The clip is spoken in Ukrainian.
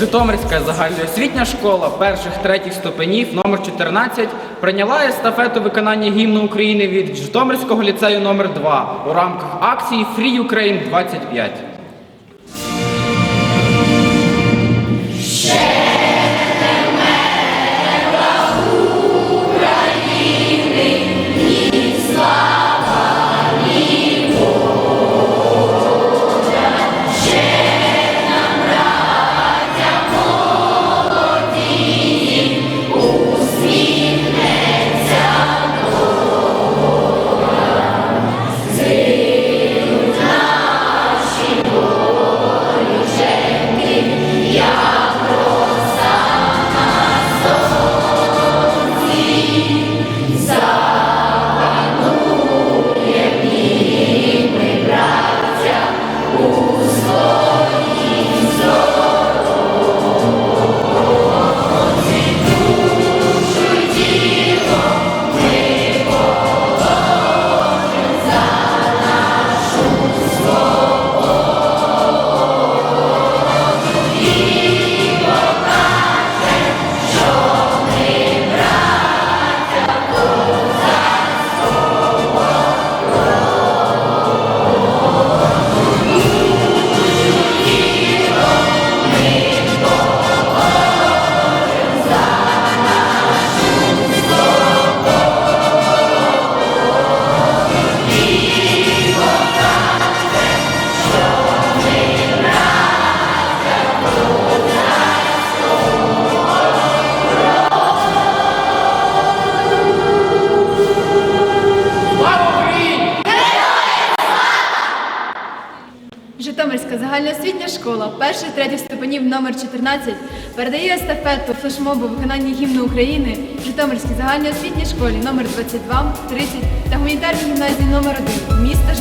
Житомирська загальноосвітня школа перших третіх ступенів номер 14 прийняла естафету виконання гімну України від Житомирського ліцею номер 2 у рамках акції Free Ukraine 25. Житомирська загальноосвітня школа перших третіх ступенів номер 14 передає естафету флешмобу виконання гімну України Житомирській загальноосвітній школі номер 22, 30 та гуманітарній гімназії номер 1 міста